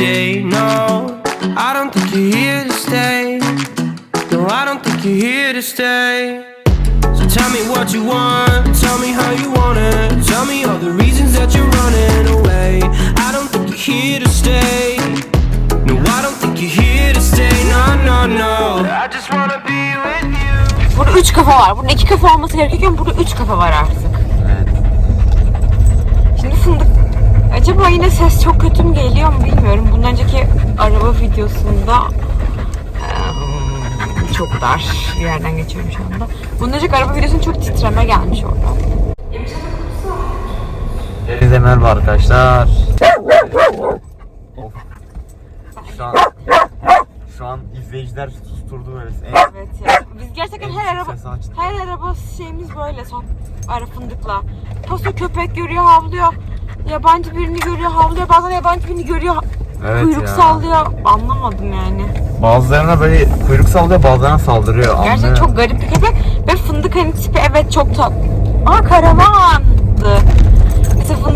stay. No, I don't think you're here to stay. No, I don't think you're here to stay. So tell me what you want, tell me how you want it. Tell me all the reasons that you're running away. I don't think you're here to stay. No, I don't think you're here to stay. No, no, no. I just wanna be with you. Burada üç kafa var. Burada iki kafa olması gerekiyorken burada üç kafa var artık. Evet. Şimdi fındık acaba yine ses çok kötü mü geliyor mu bilmiyorum. Bundan önceki araba videosunda çok dar bir yerden geçiyorum şu anda. Bundan önceki araba videosunda çok titreme gelmiş orada. Hepinize merhaba arkadaşlar. Of. Şu an şu an izleyiciler susturdu böyle. En, Evet ya. Biz gerçekten en her araba her araba şeyimiz böyle son ara fındıkla. Paso köpek görüyor havlıyor. Yabancı birini görüyor havlıyor. Bazen yabancı birini görüyor Evet kuyruk ya. sallıyor. Anlamadım yani. Bazılarına böyle kuyruk sallıyor, bazılarına saldırıyor. Gerçekten Anlıyorum. çok garip bir köpek ve fındık hani tipi evet çok tat. Aa karavandı.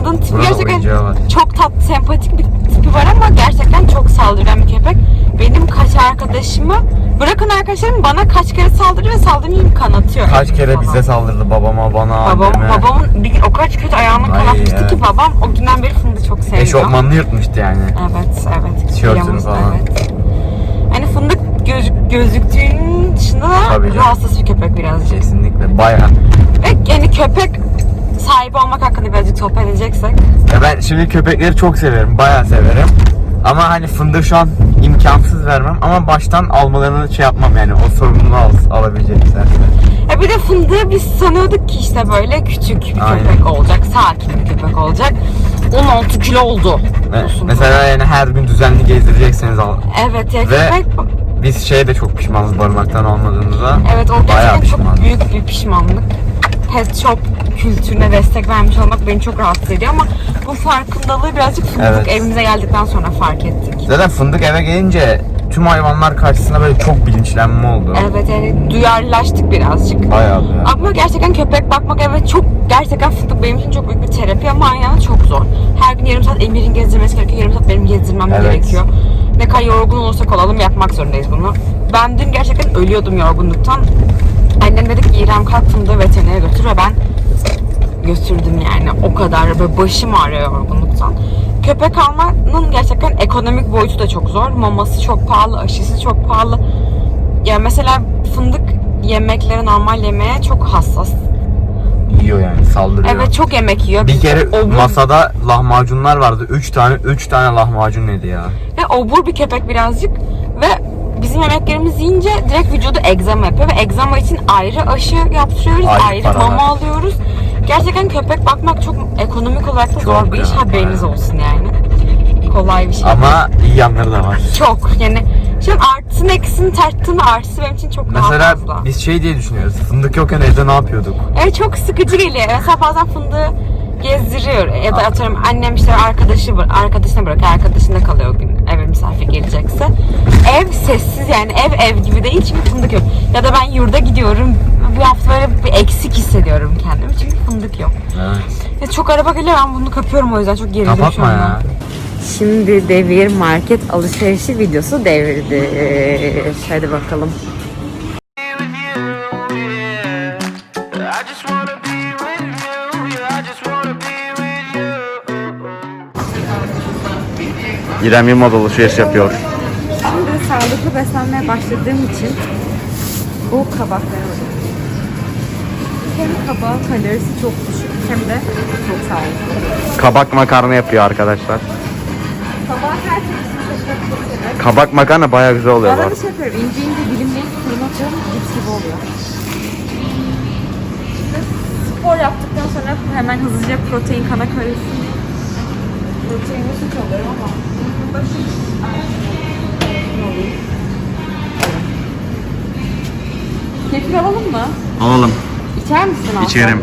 Fındığın tipi gerçekten çok tatlı, sempatik bir tipi var ama gerçekten çok saldırgan bir köpek. Benim kaç arkadaşımı bırakın arkadaşlarım bana kaç kere saldırıyor ve saldırmayı kanatıyor. Kaç kere Falan. bize saldırdı babama, bana, Babam, anneme. babamın bir gün o kadar kötü ayağını Ay, kanatmıştı evet. ki babam o günden beri fındığı çok seviyor. Eşofmanını yırtmıştı yani. Evet, evet. Tişörtünü falan. Evet. Hani fındık göz, gözüktüğünün dışında Tabii rahatsız bir köpek birazcık. Kesinlikle bayağı. Ve yani köpek sahibi olmak hakkında birazcık sohbet edeceksek. Ya ben şimdi köpekleri çok severim, bayağı severim. Ama hani fındığı şu an imkansız vermem ama baştan almalarını şey yapmam yani o sorumluluğu al, alabilecekler. Ya bir de fındığı biz sanıyorduk ki işte böyle küçük bir Aynen. köpek olacak, sakin bir köpek olacak. 16 kilo oldu. Ve Olsun mesela yani her gün düzenli gezdirecekseniz al. Evet ya Ve- köpek Biz şeye de çok pişmanız barınaktan olmadığımıza. evet o gerçekten çok büyük bir pişmanlık. Pet shop kültürüne destek vermiş olmak beni çok rahatsız ediyor ama bu farkındalığı birazcık fındık Evet. evimize geldikten sonra fark ettik. Zaten fındık eve gelince tüm hayvanlar karşısında böyle çok bilinçlenme oldu. Evet yani duyarlılaştık birazcık. Bayağı ya. Ama gerçekten köpek bakmak evet çok gerçekten fındık benim için çok büyük bir terapi ama aynı anda çok zor. Her gün yarım saat Emir'in gezdirmesi gerekiyor, yarım saat benim gezdirmem Evet. gerekiyor. Ne kadar yorgun olursak olalım yapmak zorundayız bunu. Ben dün gerçekten ölüyordum yorgunluktan. Annem dedi ki İrem kalk fındığı veterinere götür ve ben götürdüm yani o kadar böyle başım ağrıyor yorgunluktan. Köpek almanın gerçekten ekonomik boyutu da çok zor. Maması çok pahalı, aşısı çok pahalı. Ya mesela fındık yemekleri normal yemeğe çok hassas. Yiyor yani saldırıyor. Evet çok yemek yiyor. Bir kere obur, masada lahmacunlar vardı. 3 tane 3 tane lahmacun yedi ya. ve obur bir köpek birazcık ve bizim yemeklerimizi yiyince direkt vücudu egzama yapıyor ve egzama için ayrı aşı yaptırıyoruz, Ayrı ayrı, paralar. mama alıyoruz. Gerçekten köpek bakmak çok ekonomik olarak da zor Çok bir iş. Haberiniz bayağı. olsun yani. Kolay bir şey. Ama iyi yanları da var. Çok yani an artısını eksisini tarttığında artısı benim için çok daha Mesela fazla. biz şey diye düşünüyoruz. Fındık yokken evde ne yapıyorduk? Evet çok sıkıcı geliyor. Mesela bazen fındığı gezdiriyor ya da atıyorum annem işte arkadaşı arkadaşına bırakıyor arkadaşında kalıyor o gün eve misafir gelecekse. Ev sessiz yani ev ev gibi değil çünkü fındık yok. Ya da ben yurda gidiyorum bir hafta böyle bir eksik hissediyorum kendimi çünkü fındık yok. Evet. Ya çok araba geliyor ben bunu kapıyorum o yüzden çok gerildim şu Kapatma anda. ya. Şimdi devir market alışverişi videosu devirdi. Hadi bakalım. I just wanna İrem Yılmaz alışveriş yapıyor. Şimdi sağlıklı beslenmeye başladığım için bu kabakları alıyorum. Hem kabağın kalorisi çok düşük hem de çok sağlıklı. Kabak makarna yapıyor arkadaşlar. Kabak her severim. Kabak makarna bayağı güzel oluyor Arada bak. şey yapıyorum, ince ince dilimleyip fırına atıyorum, cips gibi oluyor. Spor yaptıktan sonra hemen hızlıca protein kana karışsın proteinli süt alıyorum ama başı Kefir alalım mı? Alalım. İçer misin Aslan? İçerim.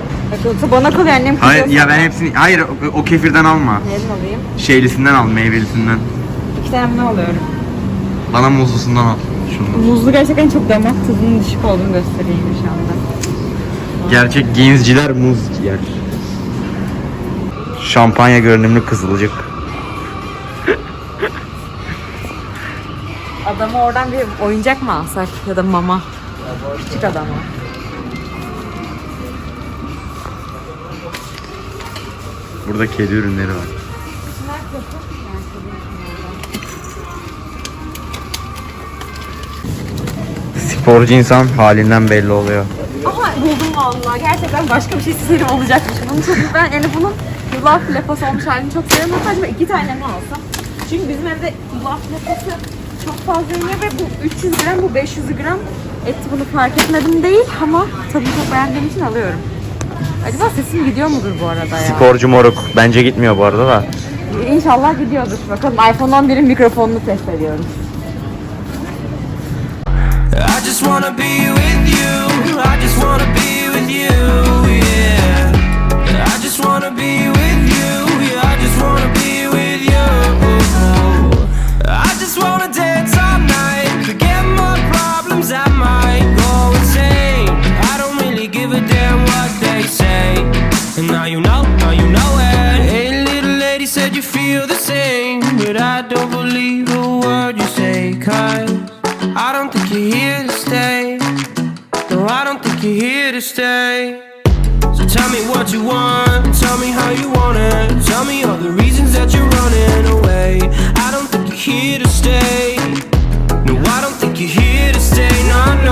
Yoksa bana kalıyor annem Hayır kızıyor ya ben sana. hepsini hayır o, o kefirden alma. Neden alayım? Şeylisinden al, meyvelisinden. İki tane bundan alıyorum. Bana muzlusundan al. Şunu. Muzlu gerçekten çok damak tadının düşük olduğunu göstereyim şu anda. Gerçek genzciler muz yer. Şampanya görünümlü kızılcık. Adama oradan bir oyuncak mı alsak ya da mama? Küçük adama. Burada kedi ürünleri var. Sporcu insan halinden belli oluyor. Ama buldum vallahi. Gerçekten başka bir şey isterim olacakmış. Bunu çok ben yani bunun yulaf lapası olmuş halini çok seviyorum. Hatta acaba iki tane mi alsam? Çünkü bizim evde yulaf lapası çok fazla yeniyor ve bu 300 gram bu 500 gram et bunu fark etmedim değil ama tadını çok beğendiğim için alıyorum. Acaba sesim gidiyor mudur bu arada ya? Sporcu moruk. Bence gitmiyor bu arada da. İnşallah gidiyordur. Bakalım iPhone 11'in mikrofonunu test ediyoruz. I just wanna be with you. I just wanna be with you. Yeah. I just wanna be with you. Now you know, now you know it. Hey, little lady said you feel the same. But I don't believe a word you say, cause I don't think you're here to stay. No, I don't think you're here to stay. So tell me what you want, tell me how you want it. Tell me all the reasons that you're running away. I don't think you're here to stay. No, I don't think you're here to stay. No, no, no.